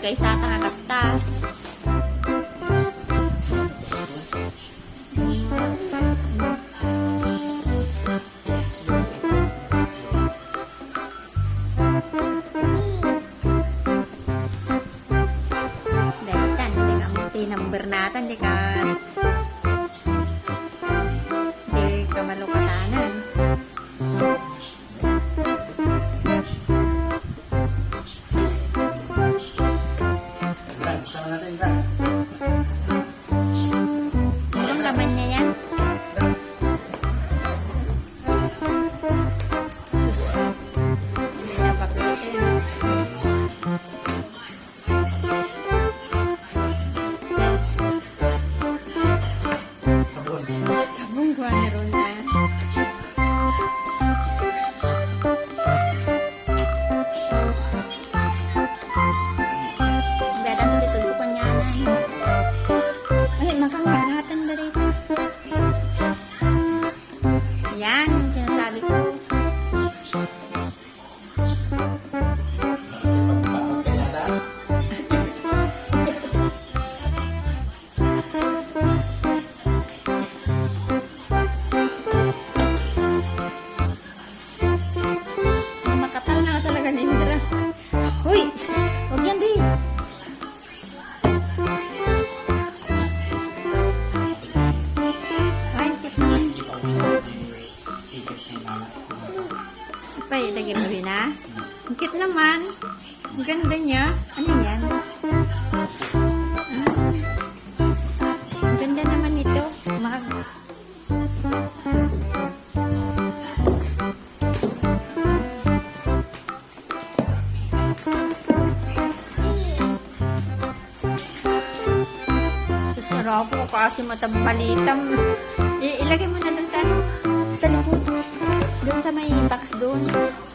kay sa kasta. Dahil tan, hindi ka muti number natin, hindi ka Bye. Yan, Pay, lagyan mo rin, ha? Ang cute naman. Ang ganda niya. Ano yan? Ah. Ang ganda naman ito. Mag... Susarap ko kasi matambalitam. I- ilagay mo box doon.